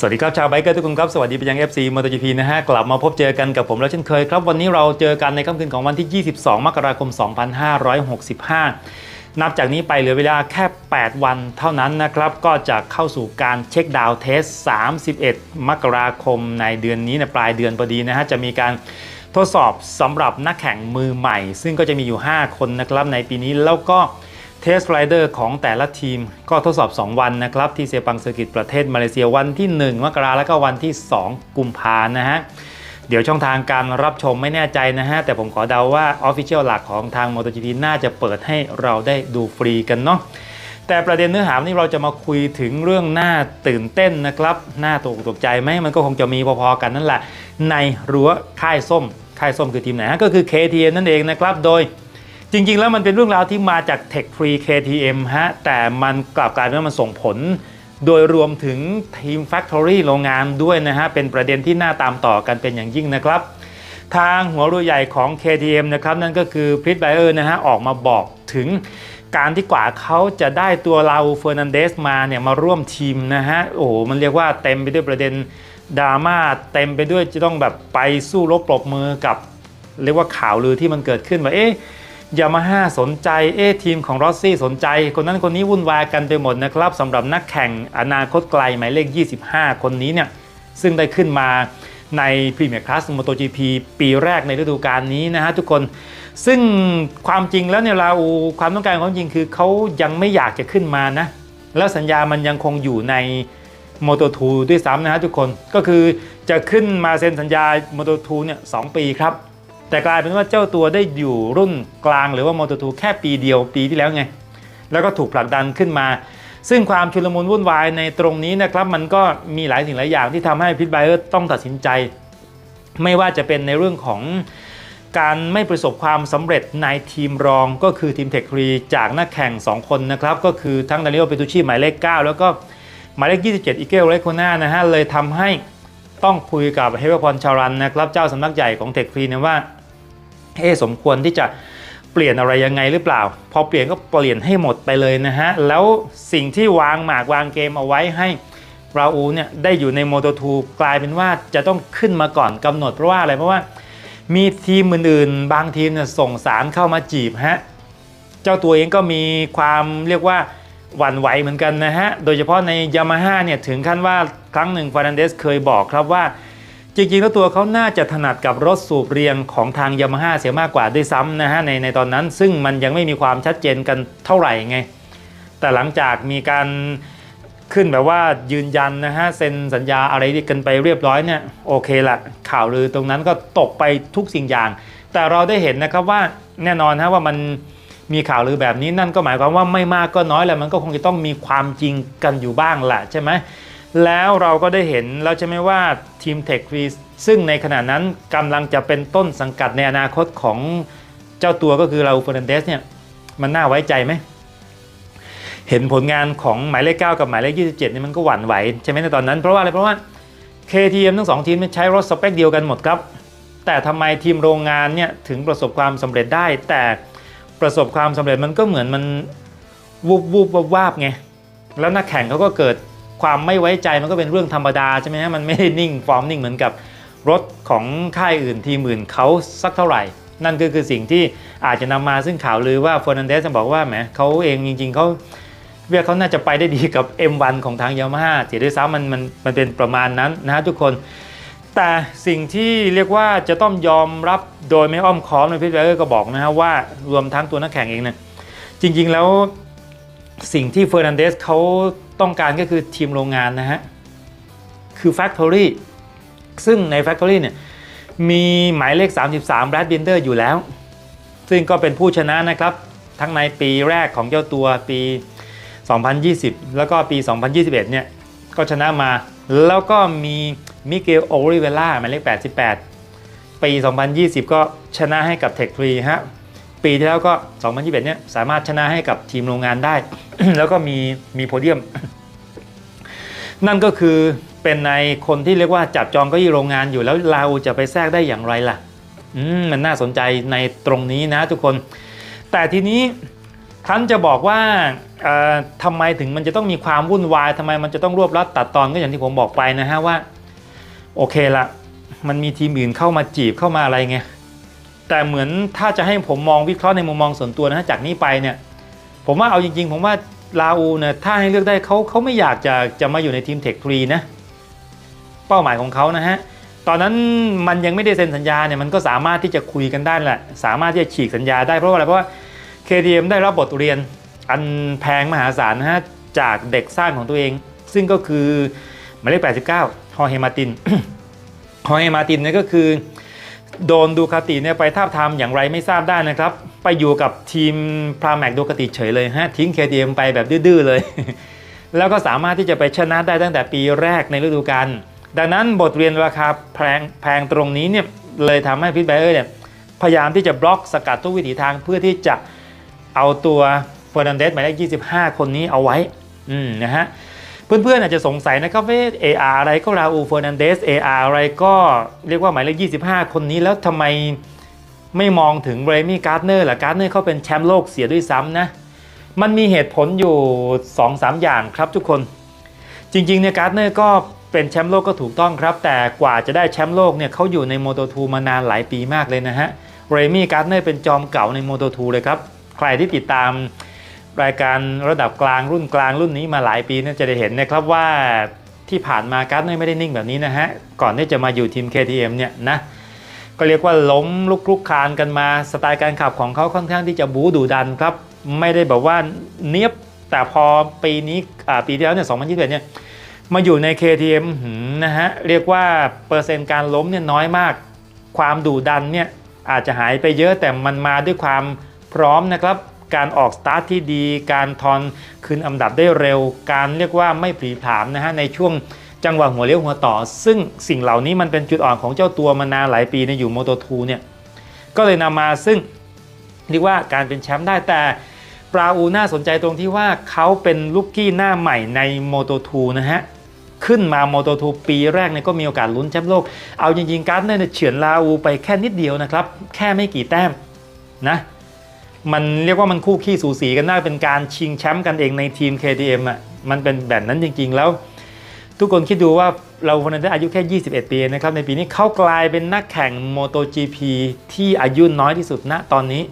สวัสดีครับชาวไบเกอร์ทุกคนครับ สวัสดีไปยัง FC MotoGP นะฮะ กลับมาพบเจอกันกับผมแล้วเช่นเคยครับ วันนี้เราเจอกันในค่ำคืนของวันที่ 22 มกราคม 2565 นับจากนี้ไปเหลือเวลาแค่ 8 วันเท่านั้นนะครับ ก็จะเข้าสู่การเช็คดาวน์เทส 31 มกราคมในเดือนนี้ในปลายเดือนพอดีนะฮะ จะมีการทดสอบสำหรับนักแข่งมือใหม่ ซึ่งก็จะมีอยู่ 5 คนนะครับในปีนี้แล้วก็ เทสไรเดอร์ของแต่ละทีมก็ทดสอบ 2 วันนะครับ ที่เซปังเซอร์กิตประเทศมาเลเซียวันที่ 1 มกราแล้วก็วันที่ 2 กุมภานะฮะ เดี๋ยวช่องทางการรับชมไม่แน่ใจนะฮะ แต่ผมขอเดาว่า Official หลักของทาง MotoGP น่าจะเปิดให้เราได้ดูฟรีกันเนาะแต่ประเด็นเนื้อหาวันนี้เราจะมาคุยถึงเรื่องหน่าตื่นเต้นนะครับหน่าตกอกตกใจไหมมันก็คงจะมีพอๆกันนั่นแหละ ในรั้วค่ายส้มค่ายส้มคือทีมไหนฮะก็คือ KTM นั่นเองนะครับโดย จริง ๆ แล้วมันเป็นเรื่องราวที่มาจาก Tech Free KTM ฮะ แต่มันกลับกลายเป็นว่ามันส่งผล โดยรวมถึงทีม Factory โรงงานด้วยนะฮะ เป็นประเด็นที่น่าตามต่อกันเป็นอย่างยิ่งนะครับ ทางหัวเรือใหญ่ของ KTM นะครับ นั่นก็คือพริตไบเออร์นะฮะ ออกมาบอกถึงการที่กว่าเขาจะได้ตัวลาเฟอร์นันเดสมาเนี่ยมาร่วมทีมนะฮะ โอ้โห มันเรียกว่าเต็มไปด้วยประเด็นดราม่าเต็มไปด้วยจะต้องแบบไปสู้รบปรบมือกับ เรียกว่าข่าวลือที่มันเกิดขึ้นว่าเอ๊ะ ยามาฮ่าสนใจเอ๊ทีมของรอสซี่สนใจ คนนั้นคนนี้วุ่นวายกันไปหมดนะครับสำหรับนักแข่งอนาคตไกลหมายเลข 25 คนนี้เนี่ยซึ่งได้ขึ้นมาในพรีเมียร์คลาสม o โต GP ปีแรกในฤดูกาลนี้นะฮะทุกคนซึ่งความจริงแล้วเนี่ยเราความต้องการของเขาจริงคือเขายังไม่อยากจะขึ้นมานะ แล้วสัญญามันยังคงอยู่ใน m o t o 2ด้วยซ้ำนะฮะทุกคนก็คือจะขึ้นมาเซ็นสัญญา m o t o 2เนี่ยสปีครับ แต่กลายเป็นว่าเจ้าตัวได้อยู่รุ่นกลางหรือว่า m o t o 2แค่ปีเดียวปีที่แล้วไง แล้วก็ถูกผลักดันขึ้นมา ซึ่งความชุลมุนวุ่นวายในตรงนี้นะครับ มันก็มีหลายสิ่งหลายอย่างที่ทำให้พิทไบเออร์ต้องตัดสินใจ ไม่ว่าจะเป็นในเรื่องของการไม่ประสบความสำเร็จในทีมรองก็คือทีมเทคฟรีจากนักแข่ง 2 คนนะครับ ก็คือทั้งดานิโอเปตูชีหมายเลข 9 แล้วก็หมายเลข 27 อีเกลเลโคนานะฮะเลยทำให้ต้องคุยกับเฮเวอร์พรชารันนะครับ เจ้าสำนักใหญ่ของเทคฟรีเนี่ยว่า เอะสมควรที่จะเปลี่ยนอะไรยังไงหรือเปล่า พอเปลี่ยนก็เปลี่ยนให้หมดไปเลยนะฮะ แล้วสิ่งที่วางหมากวางเกมเอาไว้ให้ราอูเนี่ยได้อยู่ในโมโตทูกลายเป็นว่าจะต้องขึ้นมาก่อนกำหนดเพราะว่าอะไรเพราะว่ามีทีมอื่นๆ บางทีมเนี่ยส่งสารเข้ามาจีบฮะเจ้าตัวเองก็มีความเรียกว่าหวั่นไหวเหมือนกันนะฮะ โดยเฉพาะในยามาฮ่าเนี่ยถึงขั้นว่าครั้งหนึ่งฟาร์นันเดสเคยบอกครับว่า จริงๆ แล้วตัวเขาน่าจะถนัดกับรถสูบเรียงของทางยามาฮ่าเสียมากกว่าด้วยซ้ำนะฮะในในตอนนั้น ซึ่งมันยังไม่มีความชัดเจนกันเท่าไหร่ไง แต่หลังจากมีการขึ้นแบบว่ายืนยันนะฮะเซ็นสัญญาอะไรกันไปเรียบร้อยเนี่ยโอเคละข่าวลือตรงนั้นก็ตกไปทุกสิ่งอย่าง แต่เราได้เห็นนะครับว่าแน่นอนฮะว่ามันมีข่าวลือแบบนี้นั่นก็หมายความว่าไม่มากก็น้อยแหละมันก็คงจะต้องมีความจริงกันอยู่บ้างแหละใช่ไหม แล้วเราก็ได้เห็นแล้วใช่ไหมว่าทีม Tech f r e e ซึ่งในขณะนั้นกำลังจะเป็นต้นสังกัดในอนาคตของเจ้าตัวก็คือเราเฟอร์นันเดสเนี่ยมันน่าไว้ใจไหม เห็นผลงานของหมายเลข 9 กับหมายเลข 27เนี่ยมันก็หวั่นไหวใช่ไหมในตอนนั้น เพราะว่าอะไรเพราะว่า KTM ทั้งสองทีมใช้รถสเปคเดียวกันหมดครับ แต่ทำไมทีมโรงงานเนี่ยถึงประสบความสำเร็จได้ แต่ประสบความสำเร็จมันก็เหมือนมันวูบวูบวาบวาบไงแล้วนักแข่งเขาก็เกิด ความไม่ไว้ใจมันก็เป็นเรื่องธรรมดาใช่ไหมฮะมันไม่ได้นิ่งฟอร์มนิ่งเหมือนกับรถของค่ายอื่นทีมอื่นเขาสักเท่าไหร่ นั่นก็คือสิ่งที่อาจจะนำมาซึ่งข่าวลือว่าเฟอร์นันเดสบอกว่าแหมเขาเองจริง ๆเขาเวียเขาน่าจะไปได้ดีกับ M1 ของทางยามาฮ่าเสียด้วยซ้ำมันมันมันเป็นประมาณนั้นนะฮะทุกคน แต่สิ่งที่เรียกว่าจะต้องยอมรับโดยไม่อ้อมค้อมในพิทเบอร์ก็บอกนะฮะว่ารวมทั้งตัวนักแข่งเองเนี่ยจริง ๆ แล้ว สิ่งที่เฟอร์นันเดสเขาต้องการก็คือทีมโรงงานนะฮะ คือ Factory ซึ่งใน Factory เนี่ยมีหมายเลข 33 Brad Binder อยู่แล้ว ซึ่งก็เป็นผู้ชนะนะครับ ทั้งในปีแรกของเจ้าตัวปี 2020 แล้วก็ปี 2021 เนี่ย ก็ชนะมา แล้วก็มีมิเกลโอริเวล่าหมายเลข 88 ปี 2020 ก็ชนะให้กับ Tech 3ฮะ ปีที่แล้วก็ 2021เนี่ยสามารถชนะให้กับทีมโรงงานได้ แล้วก็มีมีโพเดียม นั่นก็คือเป็นในคนที่เรียกว่าจับจองเก็ยี่โรงงานอยู่แล้วเราจะไปแทรกได้อย่างไรล่ะมมันน่าสนใจในตรงนี้นะทุกคน แต่ทีนี้ครั้นจะบอกว่าเอ่อทำไมถึงมันจะต้องมีความวุ่นวายทำไมมันจะต้องรวบรัดตัดตอนก็อย่างที่ผมบอกไปนะฮะว่า โอเคละมันมีทีมอื่นเข้ามาจีบเข้ามาอะไรไง แต่เหมือนถ้าจะให้ผมมองวิเคราะห์ในมุมมองส่วนตัวนะฮะจากนี้ไปเนี่ย ผมว่าเอาจริง ๆ ผมว่าลาอูเนี่ยถ้าให้เลือกได้เขาเขาไม่อยากจะจะมาอยู่ในทีมเทคทรีนะ เป้าหมายของเขานะฮะ ตอนนั้นมันยังไม่ได้เซ็นสัญญาเนี่ยมันก็สามารถที่จะคุยกันได้แหละ สามารถที่จะฉีกสัญญาได้เพราะว่าอะไรเพราะว่า KTM ได้รับบทเรียน อันแพงมหาศาลนะฮะจากเด็กสร้างของตัวเอง ซึ่งก็คือหมายเลข89ฮอร์เฮมาตินฮอร์เฮมาตินเนี่ยก็คือ โดนดูคาติเนี่ยไปทาบทามอย่างไรไม่ทราบได้นะครับ ไปอยู่กับทีมพราแมกดูคาติเฉยเลยฮะ ทิ้ง KTM ไปแบบดื้อเลย แล้วก็สามารถที่จะไปชนะได้ตั้งแต่ปีแรกในฤดูกาลดังนั้นบทเรียนราคาแพงแพงตรงนี้เนี่ยเลยทำให้พิทไบเออร์เนี่ยพยายามที่จะบล็อกสกัดทุกวิถีทางเพื่อที่จะเอาตัวเฟอร์นันเดสหมายเลข25 คนนี้เอาไว้ อืมนะฮะ เพื่อนๆอาจจะสงสัยนะครับว่าเออาอะไรก็ราอูเฟอร์นันเดสเออาอะไรก็เรียกว่าหมายเลข 25 คนนี้แล้วทำไมไม่มองถึงเรมี่การ์ดเนอร์ล่ะการ์ดเนอร์เขาเป็นแชมป์โลกเสียด้วยซ้ำนะ มันมีเหตุผลอยู่ 2-3 อย่างครับทุกคน จริงๆเนี่ยการ์ดเนอร์ก็เป็นแชมป์โลกก็ถูกต้องครับ แต่กว่าจะได้แชมป์โลกเนี่ยเขาอยู่ในโมโตทูมานานหลายปีมากเลยนะฮะเรมี่การ์ดเนอร์เป็นจอมเก่าในโมโตทูเลยครับ ใครที่ติดตาม รายการระดับกลางรุ่นกลางรุ่นนี้มาหลายปีเนี่ยจะได้เห็นนะครับว่าที่ผ่านมาการ์ดไม่ได้นิ่งแบบนี้นะฮะ ก่อนที่จะมาอยู่ทีม KTM เนี่ยนะ ก็เรียกว่าล้มลุกลุกคลานกันมาสไตล์การขับของเขาค่อนข้างที่จะบู๊ดุดันครับ ไม่ได้แบบว่าเนียบแต่พอปีนี้ปีที่แล้วเนี่ย2021เนี่ยมาอยู่ใน KTM นะฮะ เรียกว่าเปอร์เซ็นต์การล้มเนี่ยน้อยมาก ความดุดันเนี่ยอาจจะหายไปเยอะแต่มันมาด้วยความพร้อมนะครับ การออกสตาร์ทที่ดี การทอนคืนอันดับได้เร็ว การเรียกว่าไม่ผีผามนะฮะในช่วงจังหวะหัวเลี้ยวหัวต่อ ซึ่งสิ่งเหล่านี้มันเป็นจุดอ่อนของเจ้าตัวมานานหลายปีในอยู่โมโตทูเนี่ยก็เลยนำมาซึ่งเรียกว่าการเป็นแชมป์ได้แต่ปราอูน่าสนใจตรงที่ว่าเขาเป็นลูกกี้หน้าใหม่ในโมโตทูนะฮะขึ้นมาโมโตทูปีแรกเนี่ยก็มีโอกาสลุ้นแชมป์โลก เอาจริงๆการ์ดเนี่ยเฉือนลาอูไปแค่นิดเดียวนะครับ แค่ไม่กี่แต้มนะ มันเรียกว่ามันคู่ขี้สูสีกันได้เป็นการชิงแชมป์กันเองในทีม KTM อะมันเป็นแบบนั้นจริง ๆ แล้ว ทุกคนคิดดูว่าเราคนนั้นอายุแค่ 21 ปีนะครับในปีนี้เขากลายเป็นนักแข่ง MotoGP ที่อายุน้อยที่สุดณตอนนี้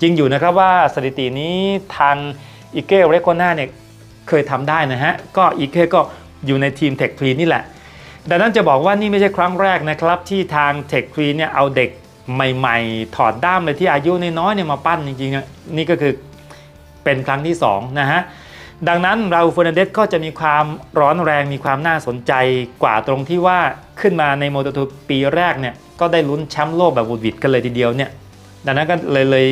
จริงอยู่นะครับว่าสถิตินี้ทางอิเก้เรโคนาเนี่ยเคยทำได้นะฮะ ก็อิเกก็อยู่ในทีม Tech 3นี่แหละ ดังนั้นจะบอกว่านี่ไม่ใช่ครั้งแรกนะครับ ที่ทาง Tech 3เนี่ยเอาเด็ก ใหม่ๆ ถอดด้ามเลยที่อายุน้อยๆเนี่ยมาปั้นจริงๆนี่ก็คือเป็นครั้งที่2นะฮะดังนั้นเราเฟอร์นันเดสก็จะมีความร้อนแรงมีความน่าสนใจกว่าตรงที่ว่าขึ้นมาในโมโตทูปีแรกเนี่ยก็ได้ลุ้นแชมป์โลกแบบวุดวิดกันเลยทีเดียวเนี่ยดังนั้นก็เลยเลย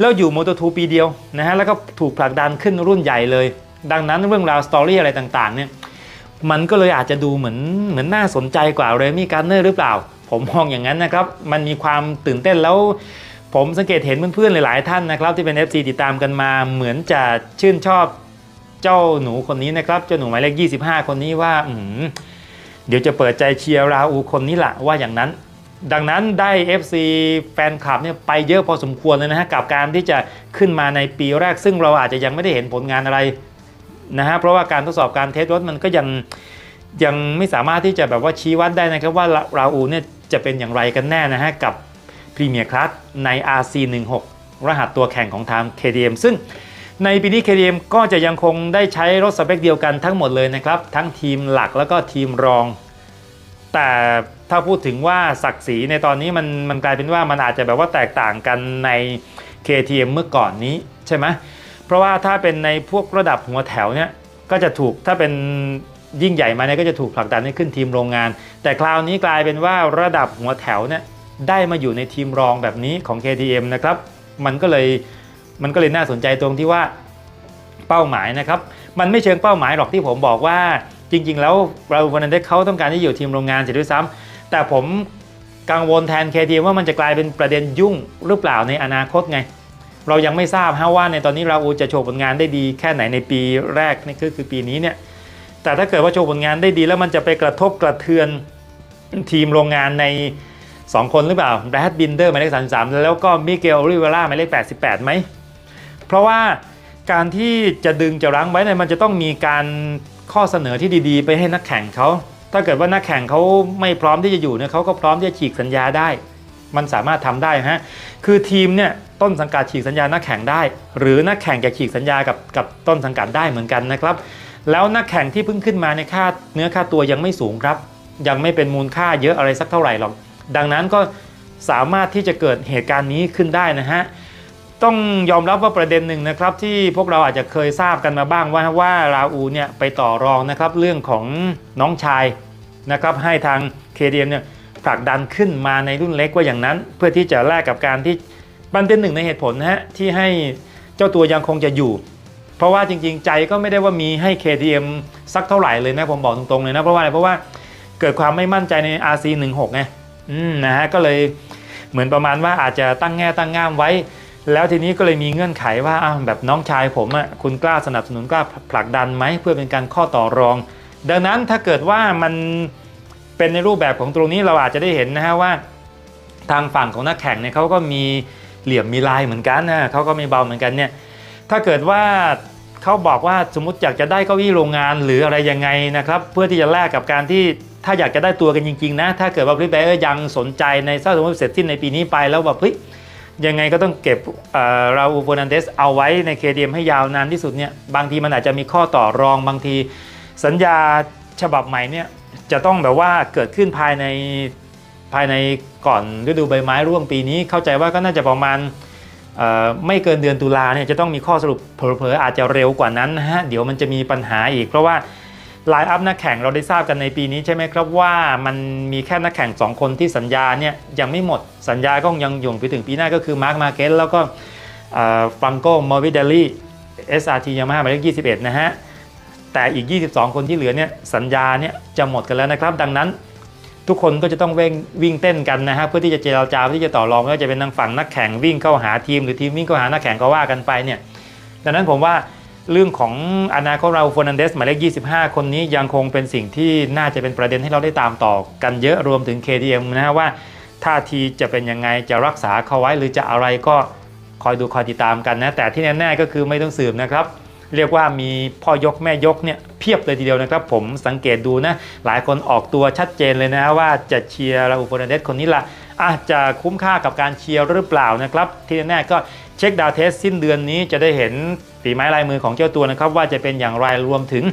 แล้วอยู่โมโตทูปีเดียวนะฮะแล้วก็ถูกผลักดันขึ้นรุ่นใหญ่เลย ดังนั้นเรื่องราวสตอรี่อะไรต่างๆเนี่ยมันก็เลยอาจจะดูเหมือนเหมือนน่าสนใจกว่าเรมี่การ์เนอร์หรือเปล่า ผมมองอย่างนั้นนะครับ มันมีความตื่นเต้นแล้ว ผมสังเกตเห็นเพื่อนๆหลาย ๆ ท่านนะครับ ที่เป็น FC ติดตามกันมาเหมือนจะชื่นชอบเจ้าหนูคนนี้นะครับ เจ้าหนูหมายเลข 25 คนนี้ว่าอืมเดี๋ยวจะเปิดใจเชียร์ราอูคนนี้แหละว่าอย่างนั้น ดังนั้นได้ FC แฟนคลับเนี่ยไปเยอะพอสมควรเลยนะฮะกับการที่จะขึ้นมาในปีแรก ซึ่งเราอาจจะยังไม่ได้เห็นผลงานอะไรนะฮะเพราะว่าการทดสอบการเทสรถมันก็ยัง ยังไม่สามารถที่จะแบบว่าชี้วัดได้นะครับว่าราอูเนี่ยจะเป็นอย่างไรกันแน่นะฮะกับพรีเมียร์คลาสใน RC16 รหัสตัวแข่งของทาง KTM ซึ่งในปีนี้ KTM ก็จะยังคงได้ใช้รถสเปคเดียวกันทั้งหมดเลยนะครับ ทั้งทีมหลักแล้วก็ทีมรอง แต่ถ้าพูดถึงว่าศักดิ์ศรีในตอนนี้มันมันกลายเป็นว่ามันอาจจะแบบว่าแตกต่างกันใน KTM เมื่อก่อนนี้ใช่ไหมเพราะว่าถ้าเป็นในพวกระดับหัวแถวเนี่ยก็จะถูกถ้าเป็น ยิ่งใหญ่มาเนี่ยก็จะถูกผลักดันให้ขึ้นทีมโรงงาน แต่คราวนี้กลายเป็นว่าระดับหัวแถวเนี่ยได้มาอยู่ในทีมรองแบบนี้ของ KTM นะครับมันก็เลยมันก็เลยน่าสนใจตรงที่ว่าเป้าหมายนะครับ มันไม่เชิงเป้าหมายหรอกที่ผมบอกว่าจริง ๆ แล้วเราวันนั้นได้เขาต้องการที่อยู่ทีมโรงงานเสียด้วยซ้ำแต่ผมกังวลแทน KTM ว่ามันจะกลายเป็นประเด็นยุ่งหรือเปล่าในอนาคตไง เรายังไม่ทราบฮะว่าในตอนนี้เราอูจะโชว์ผลงานได้ดีแค่ไหนในปีแรกนี่คือคือปีนี้เนี่ย แต่ถ้าเกิดว่าโชว์ผลงานได้ดีแล้วมันจะไปกระทบกระเทือนทีมโรงงานใน 2 คนหรือเปล่าแบรดบินเดอร์หมายเลข33 แล้วก็มิเกลริเวล่าหมายเลข88ไหม เพราะว่าการที่จะดึงจะรั้งไว้เนี่ยมันจะต้องมีการข้อเสนอที่ดีๆ ไปให้นักแข่งเขาถ้าเกิดว่านักแข่งเขาไม่พร้อมที่จะอยู่เนี่ยเขาก็พร้อมที่จะฉีกสัญญาได้ มันสามารถทำได้ฮะคือทีมเนี่ยต้นสังกัดฉีกสัญญานักแข่งได้ หรือนักแข่งจะฉีกสัญญากับกับต้นสังกัดได้เหมือนกันนะครับ แล้วนักแข่งที่เพิ่งขึ้นมาในค่าเนื้อค่าตัวยังไม่สูงครับ ยังไม่เป็นมูลค่าเยอะอะไรสักเท่าไหร่หรอก ดังนั้นก็สามารถที่จะเกิดเหตุการณ์นี้ขึ้นได้นะฮะต้องยอมรับว่าประเด็นหนึ่งนะครับ ที่พวกเราอาจจะเคยทราบกันมาบ้างว่าว่าราอูเนี่ยไปต่อรองนะครับเรื่องของน้องชายนะครับให้ทาง KDM เนี่ยผลักดันขึ้นมาในรุ่นเล็กว่าอย่างนั้น เพื่อที่จะแลกกับการที่มันเป็นหนึ่งในเหตุผลนะฮะที่ให้เจ้าตัวยังคงจะอยู่ ราะว่าจริง ๆ ใจก็ไม่ได้ว่ามีให้ KTM สักเท่าไหร่เลยนะผมบอกตรงๆเลยนะเพราะว่าอะไรเพราะว่าเกิดความไม่มั่นใจใน RC 16ไงนะฮะก็เลยเหมือนประมาณว่าอาจจะตั้งแง่ตั้งง่ามไว้ แล้วทีนี้ก็เลยมีเงื่อนไขว่าแบบน้องชายผมอะคุณกล้าสนับสนุนกล้าผลักดันไหมเพื่อเป็นการข้อต่อรอง ดังนั้นถ้าเกิดว่ามันเป็นในรูปแบบของตรงนี้เราอาจจะได้เห็นนะฮะว่า ทางฝั่งของนักแข่งเนี่ยเขาก็มีเหลี่ยมมีลายเหมือนกันนะเขาก็ไม่เบาเหมือนกันเนี่ยถ้าเกิดว่า เขาบอกว่าสมมติอยากจะได้เก้าอี้โรงงานหรืออะไรยังไงนะครับ เพื่อที่จะแลกกับการที่ถ้าอยากจะได้ตัวกันจริงๆนะ ถ้าเกิดว่าพริเบอร์ยังสนใจในถ้าสมมติเสร็จสิ้นในปีนี้ไปแล้วแบบเฮ้ยยังไงก็ต้องเก็บเราอูโฟนันเดสเอาไว้ใน KDM ให้ยาวนานที่สุดเนี่ยบางทีมันอาจจะมีข้อต่อรองบางที สัญญาฉบับใหม่เนี่ยจะต้องแบบว่าเกิดขึ้นภายในภายในก่อนฤดูใบไม้ร่วงปีนี้เข้าใจว่าก็น่าจะประมาณ ไม่เกินเดือนตุลาเนี่ยจะต้องมีข้อสรุปเผลอๆอาจจะเร็วกว่านั้นนะฮะเดี๋ยวมันจะมีปัญหาอีก เพราะว่าไลน์อัพนักแข่งเราได้ทราบกันในปีนี้ใช่ไหมครับว่ามันมีแค่นักแข่ง 2 คนที่สัญญาเนี่ยยังไม่หมดสัญญาก็ยังอยู่ไปถึงปีหน้าก็คือมาร์คมาเกสแล้วก็ฟังโกมอร์วิเดลี่ SRT ยามาหมายเลข21 นะฮะ แต่อีก 22 คนที่เหลือเนี่ยสัญญาเนี่ยจะหมดกันแล้วนะครับ ดังนั้น ทุกคนก็จะต้องเว่งวิ่งเต้นกันนะฮะเพื่อที่จะเจรจาเพื่อที่จะต่อรองไม่ว่าจะเป็นทางฝั่งนักแข่งวิ่งเข้าหาทีม หรือทีมวิ่งเข้าหานักแข่งก็ว่ากันไปเนี่ยดังนั้นผมว่าเรื่องของอนาคตเราฟ e นันเดสหมายเลข 25 คนนี้ยังคงเป็นสิ่งที่น่าจะเป็นประเด็นให้เราได้ตามต่อกันเยอะรวมถึง KTM นะฮะว่าท่าทีจะเป็นยังไงจะรักษาเขาไว้หรือจะอะไรก็คอยดูคอยติดตามกันนะแต่ที่แน่ๆก็คือไม่ต้องสืบนะครับ เรียกว่ามีพ่อยกแม่ยกเนี่ย พียบเลยทีเดียวนะครับ ผมสังเกตดูนะหลายคนออกตัวชัดเจนเลยนะว่าจะเชียร์ราอูฟ e นันเดสคนนี้ละอาจจะคุ้มค่ากับการเชียร์หรือเปล่านะครับ ที่แน่ๆก็เช็คดาวเทสสิ้นเดือนนี้จะได้เห็นฝีไม้ลายมือของเจ้าตัวนะครับ ว่าจะเป็นอย่างไรรวมถึง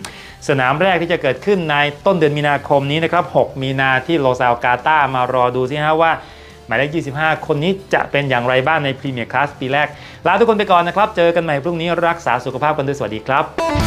สนามแรกที่จะเกิดขึ้นในต้นเดือนมีนาคมนี้นะครับ 6 มีนาที่โลซาลกาตามารอดูสิฮะว่าหมายเลข 25 คนนี้จะเป็นอย่างไรบ้างในพรีเมียร์คลาสปีแรกลาทุกคนไปก่อนนะครับ เจอกันใหม่พรุ่งนี้รักษาสุขภาพกันด้วยสวัสดีครับ